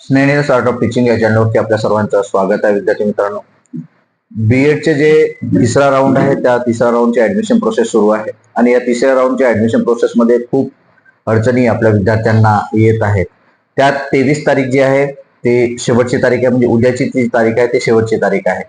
स्नेह start of teaching या चॅनलवरती आपल्या सर्वांचं स्वागत आहे. विद्यार्थी मित्रांनो बीएडचे जे तिसरा राऊंड आहे त्या तिसऱ्या राऊंडची ऍडमिशन प्रोसेस सुरू आहे. आणि या तिसऱ्या राऊंडच्या ऍडमिशन प्रोसेसमध्ये खूप अडचणी आपल्या विद्यार्थ्यांना येत आहेत. त्यात तेवीस तारीख जी आहे ते शेवटची तारीख आहे. म्हणजे उद्याची जी तारीख आहे ते शेवटची तारीख आहे.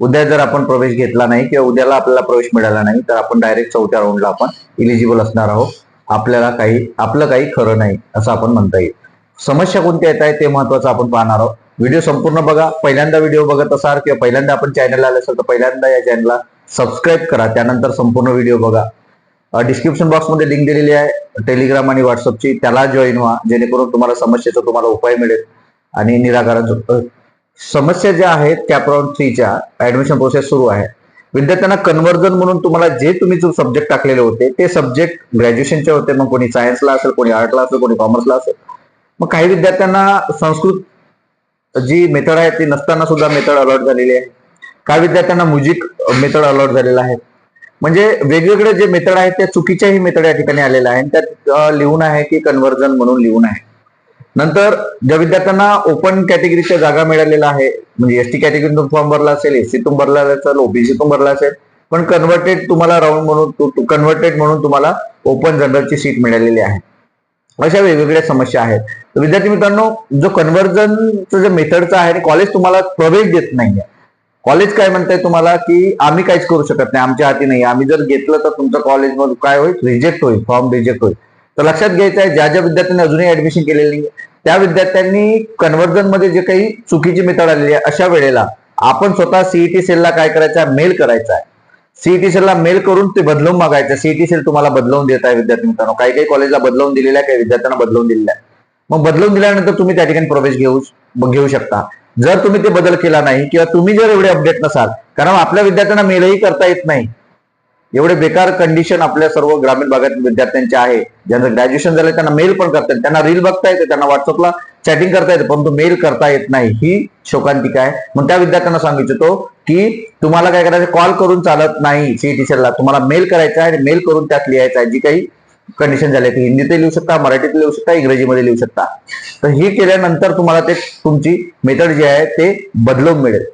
उद्या जर आपण प्रवेश घेतला नाही किंवा उद्याला आपल्याला प्रवेश मिळाला नाही तर आपण डायरेक्ट चौथ्या राऊंडला आपण इलिजिबल असणार आहोत. आपल्याला काही आपलं काही खरं नाही असं आपण म्हणता येईल. समस्या कोणत्या येत आहे ते महत्वाचं आपण पाहणार आहोत. व्हिडिओ संपूर्ण बघा. पहिल्यांदा व्हिडिओ बघत असाल किंवा पहिल्यांदा आपण चॅनलला आले असाल तर पहिल्यांदा या चॅनलला सबस्क्राईब करा. त्यानंतर संपूर्ण व्हिडिओ बघा. डिस्क्रिप्शन बॉक्समध्ये लिंक दिलेली आहे. टेलिग्राम आणि व्हॉट्सअपची त्याला जॉईन व्हा. जेणेकरून तुम्हाला समस्येचा तुम्हाला उपाय मिळेल आणि निराकरण समस्या ज्या आहेत त्या कॅप्रॉन थ्रीच्या ऍडमिशन प्रोसेस सुरू आहे. विद्यार्थ्यांना कन्व्हर्जन म्हणून तुम्हाला जे तुम्ही जो सब्जेक्ट टाकलेले होते ते सब्जेक्ट ग्रॅज्युएशनचे होते. मग कोणी सायन्सला असेल कोणी आर्टला असेल कोणी कॉमर्सला असेल. मग काही विद्यार्थ्यांना संस्कृत जी मेथड आहे ती नसताना सुद्धा मेथड अलॉट झालेली आहे. काही विद्यार्थ्यांना म्युझिक मेथड अलॉट झालेला आहे. म्हणजे वेगवेगळे जे मेथड आहेत त्या चुकीच्याही मेथड या ठिकाणी आलेल्या आहे त्यात लिहून आहे की कन्व्हर्जन म्हणून लिहून आहे. नंतर ज्या विद्यार्थ्यांना ओपन कॅटेगरीच्या जागा मिळालेल्या आहे म्हणजे एसटी कॅटेगरीतून फॉर्म भरला असेल एसीतून भरला असेल ओबीसीतून भरला असेल पण कन्व्हर्टेड तुम्हाला राऊंड म्हणून कन्व्हर्टेड म्हणून तुम्हाला ओपन जनरलची सीट मिळालेली आहे. अशा वेगवेगळ्या समस्या आहेत. तर विद्यार्थी मित्रांनो जो कन्व्हर्जनचं जे मेथडचा आहे कॉलेज तुम्हाला प्रवेश देत नाहीये. कॉलेज काय म्हणताय तुम्हाला की आम्ही काहीच करू शकत नाही आमच्या हाती नाही आम्ही जर घेतलं तर तुमचं कॉलेजमध्ये काय होईल? रिजेक्ट होईल फॉर्म रिजेक्ट होईल. तर लक्षात घ्यायचं आहे ज्या ज्या विद्यार्थ्यांनी अजूनही ऍडमिशन केलेली नाही त्या विद्यार्थ्यांनी कन्व्हर्जनमध्ये जे काही चुकीची मेथड आलेली आहे अशा वेळेला आपण स्वतः सीईटी सेलला काय करायचं आहे? मेल करायचा आहे. सीईटी सेलला मेल करून ते बदलवून मागायचं. सीईटी सेल तुम्हाला बदलवून देत आहे विद्यार्थी मित्रांनो. काही काही कॉलेजला बदलवून दिलेल्या आहे काही विद्यार्थ्यांना बदलवून दिलेल्या आहे मग बदलून दिल्यानंतर तुम्ही त्या ठिकाणी प्रवेश घेऊ घेऊ शकता. जर तुम्ही ते बदल केला नाही किंवा तुम्ही जर एवढे अपडेट नसाल कारण आपल्या विद्यार्थ्यांना मेलही करता येत नाही. एवढे बेकार कंडिशन आपल्या सर्व ग्रामीण भागातील विद्यार्थ्यांचे आहे. ज्यांचं ग्रॅज्युएशन झालं त्यांना मेल पण करता येते त्यांना रील बघता येते त्यांना व्हॉट्सअपला चॅटिंग करता येते परंतु मेल करता येत नाही. ही शोकांतिका आहे. मग त्या विद्यार्थ्यांना सांगू इच्छितो की तुम्हाला काय करायचं कॉल करून चालत नाही सी टीचरला तुम्हाला मेल करायचा आहे आणि मेल करून त्यात लिहायचं आहे. जी काही कंडिशन झाली ती हिंदीत लिहू शकता मराठीत लिहू शकता इंग्रजीमध्ये लिहू शकता. तर ही केल्यानंतर तुम्हाला ते तुमची मेथड जी आहे ते बदलून मिळेल.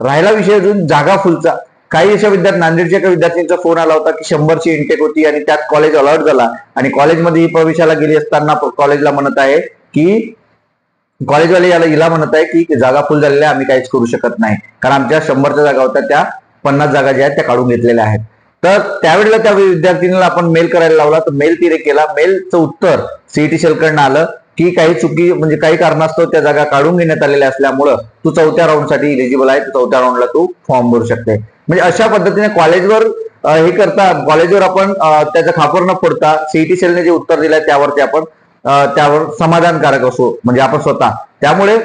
राहिला विषय अजून जागा फुलचा. काही अशा विद्यार्थी नांदेडच्या एका विद्यार्थ्यांचा फोन आला होता की शंभरची इंटेक होती आणि त्यात कॉलेज अलॉट झाला. आणि कॉलेजमध्ये ही प्रवेशाला गेली असताना कॉलेजला म्हणत आहे की कॉलेजवाले याला हिला म्हणत आहे की जागा फुल झालेल्या आम्ही काहीच करू शकत नाही. कारण आमच्या शंभरच्या जागा होत्या त्या पन्नास जागा ज्या आहेत त्या काढून घेतलेल्या आहेत. तर त्यावेळेला त्या विद्यार्थिनीला आपण मेल करायला लावला. तर मेल तिने केला. मेलचं उत्तर सीईटी सेलकडनं आलं की काही चुकी म्हणजे काही कारणास्तव त्या जागा काढून घेण्यात आलेल्या असल्यामुळं तू चौथ्या राऊंडसाठी इलिजिबल आहे. तू चौथ्या राऊंडला तू फॉर्म भरू शकते. म्हणजे अशा पद्धतीने कॉलेजवर हे करता कॉलेजवर आपण त्याचा खापर न पडता सीईटी सेलने जे उत्तर दिलंय त्यावरती आपण त्यावर समाधानकारक असो म्हणजे आपण स्वतः. त्यामुळे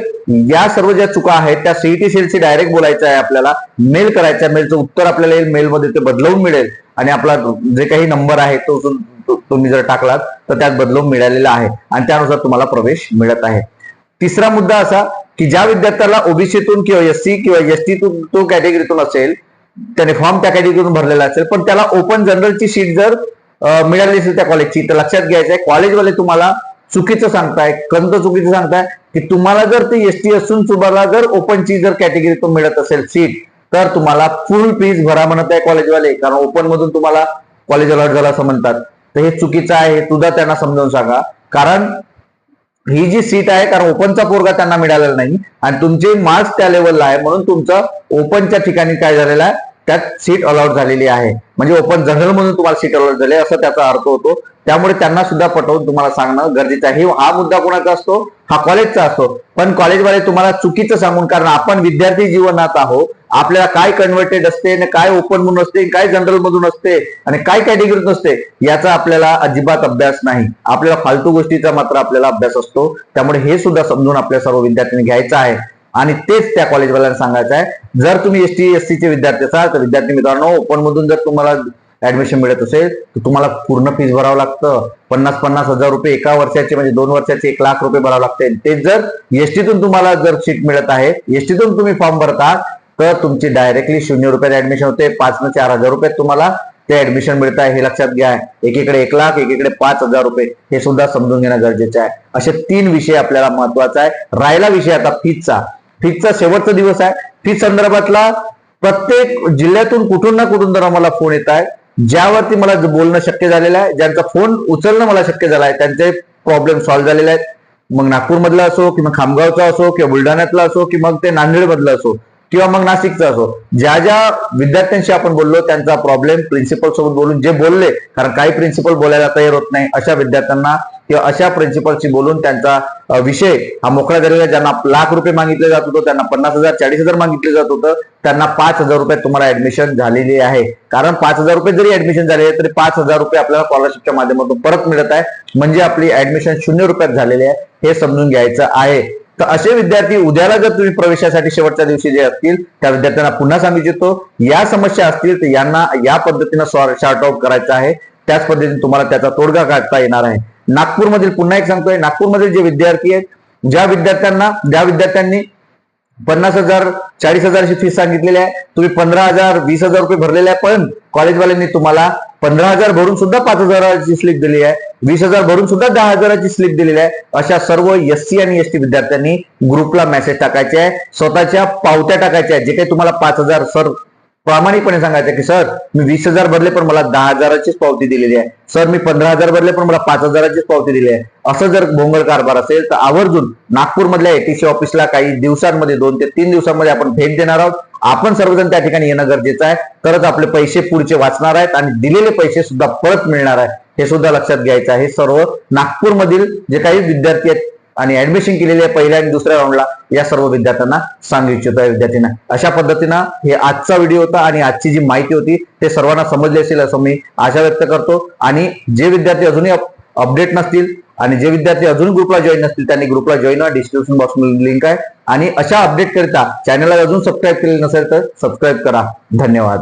या सर्व ज्या चुका आहेत त्या सीईटी सेलशी डायरेक्ट बोलायचं आहे आपल्याला. मेल करायचा आहे मेलचं उत्तर आपल्याला येईल मेलमध्ये ते बदलवून मिळेल. आणि आपला जे काही नंबर आहे तो तो- तुम्ही जर टाकलात तर त्यात बदलवून मिळालेला आहे. आणि त्यानुसार तुम्हाला प्रवेश मिळत आहे. तिसरा मुद्दा असा की ज्या विद्यार्थ्याला ओबीसीतून किंवा एससी किंवा एसटीतून तो कॅटेगरीतून असेल त्याने फॉर्म त्या कॅटेगरीतून भरलेला असेल. पण त्याला ओपन जनरलची सीट जर मिळाली असेल त्या कॉलेजची तर लक्षात घ्यायचं आहे कॉलेजवाले तुम्हाला चुकीचं सांगताय कंत चुकीचं सांगताय की तुम्हाला जर ते एसटी असून तुम्हाला जर ओपनची जर कॅटेगरीतून मिळत असेल सीट तर तुम्हाला फुल फीज भरा म्हणत आहे कॉलेजवाले कारण ओपन मधून तुम्हाला कॉलेज अलॉट झालं असं म्हणतात. तर हे चुकीचं आहे तुझा सुद्धा त्यांना समजावून सांगा. कारण ही जी सीट आहे कारण ओपनचा पोरगा त्यांना मिळालेला नाही आणि तुमचे मार्क्स त्या लेवलला आहे म्हणून तुमचं ओपनच्या ठिकाणी काय झालेलं आहे त्यात सीट अलॉट झालेली आहे. म्हणजे ओपन जनरल म्हणून तुम्हाला सीट अलॉट झाली असं त्याचा अर्थ होतो. त्यामुळे त्यांना सुद्धा पटवून तुम्हाला सांगणं गरजेचं आहे. हा मुद्दा कोणाचा असतो? हा कॉलेजचा असतो. पण कॉलेजवाले तुम्हाला चुकीचं सांगून कारण आपण विद्यार्थी जीवनात आहोत आपल्याला काय कन्व्हर्टेड असते आणि काय ओपन म्हणून असते काय जनरल मधून असते आणि काय कॅटेगरीत असते याचा आपल्याला अजिबात अभ्यास नाही. आपल्याला फालतू गोष्टीचा मात्र आपल्याला अभ्यास असतो. त्यामुळे हे सुद्धा समजून आपल्या सर्व विद्यार्थ्यांनी घ्यायचं आहे. आणि तेच त्या कॉलेजवाल्यांना सांगायचं आहे. जर तुम्ही एस टी एस चे विद्यार्थी असाल तर विद्यार्थी मित्रांनो ओपन मधून जर तुम्हाला ऍडमिशन मिळत असेल तर तुम्हाला पूर्ण फीस भरावं लागतं. पन्नास पन्नास हजार रुपये एका वर्षाचे म्हणजे दोन वर्षाचे एक लाख रुपये भरावं लागते. ते जर एसटीतून तुम्हाला जर सीट मिळत आहे एसटीतून तुम्ही फॉर्म भरता तर तुमची डायरेक्टली शून्य रुपयात ऍडमिशन होते पाच न चार हजार रुपयात तुम्हाला ते ऍडमिशन मिळत आहे. हे लक्षात घ्या. एकीकडे एक लाख एकीकडे पाच हजार रुपये. हे सुद्धा समजून घेणं गरजेचं आहे. असे तीन विषय आपल्याला महत्त्वाचा आहे. राहिला विषय आता फीजचा फीजचा शेवटचा दिवस आहे. फीज संदर्भातला प्रत्येक जिल्ह्यातून कुठून ना कुठून तर मला फोन येत आहे. ज्यावरती मला बोलणं शक्य झालेलं आहे ज्यांचा फोन उचलणं मला शक्य झालं आहे त्यांचे प्रॉब्लेम सॉल्व्ह झालेले आहेत. मग नागपूरमधला असो किंवा खामगावचा असो किंवा बुलढाण्यातला असो की मग ते नांदेडमधला असो किंवा मग नाशिकचा असो ज्या ज्या विद्यार्थ्यांशी आपण बोललो त्यांचा प्रॉब्लेम प्रिन्सिपल सोबत बोलून जे बोलले कारण काही प्रिन्सिपल बोलायला तयार होत नाही अशा विद्यार्थ्यांना किंवा अशा प्रिन्सिपलशी बोलून त्यांचा विषय हा मोकळा झालेला ज्यांना लाख रुपये मागितले जात होतं त्यांना पन्नास हजार चाळीस हजार मागितले जात होतं त्यांना पाच हजार रुपये तुम्हाला ऍडमिशन झालेली आहे. कारण पाच हजार रुपये जरी ऍडमिशन झाले तरी पाच हजार रुपये आपल्याला स्कॉलरशिपच्या माध्यमातून परत मिळत आहे. म्हणजे आपली ऍडमिशन शून्य रुपयात झालेली आहे हे समजून घ्यायचं आहे. तर असे विद्यार्थी उद्याला जर तुम्ही प्रवेशासाठी शेवटच्या दिवशी जे असतील त्या विद्यार्थ्यांना पुन्हा सांगू इच्छितो या समस्या असतील तर यांना या पद्धतीनं शॉर्ट आउट करायचं आहे. त्याच पद्धतीने तुम्हाला त्याचा तोडगा काढता येणार आहे. नागपूरमधील पुन्हा एक सांगतोय नागपूरमधील जे विद्यार्थी आहेत ज्या विद्यार्थ्यांना ज्या विद्यार्थ्यांनी पन्नास हजार चाळीस हजारची फीस सांगितलेली आहे तुम्ही पंधरा हजार वीस हजार रुपये भरलेले आहे पण कॉलेजवाल्यांनी तुम्हाला पंधरा हजार भरून सुद्धा पाच हजाराची स्लिप दिली आहे वीस हजार भरून सुद्धा दहा हजाराची स्लिप दिलेली आहे अशा सर्व एससी आणि एस टी विद्यार्थ्यांनी ग्रुपला मेसेज टाकायचे आहे स्वतःच्या पावत्या टाकायच्या आहेत जे काही तुम्हाला पाच हजार सर प्रामाणिकपणे सांगायचं की सर मी वीस हजार भरले पण मला दहा हजाराचीच पावती दिलेली आहे. सर मी पंधरा हजार भरले पण मला पाच हजाराचीच पावती दिली आहे. असं जर भोंगळ कारभार असेल तर आवर्जून नागपूरमधल्या एटीसी ऑफिसला काही दिवसांमध्ये दोन ते तीन दिवसांमध्ये आपण भेट देणार आहोत. आपण सर्वजण त्या ठिकाणी येणं गरजेचं आहे. तरच आपले पैसे पुढचे वाचणार आहेत आणि दिलेले पैसे सुद्धा परत मिळणार आहे हे सुद्धा लक्षात घ्यायचं आहे. सर्व नागपूरमधील जे काही विद्यार्थी आहेत आणि ऍडमिशन केलेल्या आहे पहिल्या आणि दुसऱ्या राऊंडला या सर्व विद्यार्थ्यांना सांगू इच्छितो आहे विद्यार्थ्यांना अशा पद्धतीनं हे आजचा व्हिडिओ होता आणि आजची जी माहिती होती ते सर्वांना समजली असेल असं मी आशा व्यक्त करतो. आणि जे विद्यार्थी अजूनही अपडेट नसतील आणि जे विद्यार्थी अजून ग्रुपला जॉईन नसतील त्यांनी ग्रुपला जॉईन व्हा. डिस्क्रिप्शन बॉक्समध्ये लिंक आहे. आणि अशा अपडेट करिता चॅनलला अजून सबस्क्राईब केले नसेल तर सबस्क्राईब करा. धन्यवाद.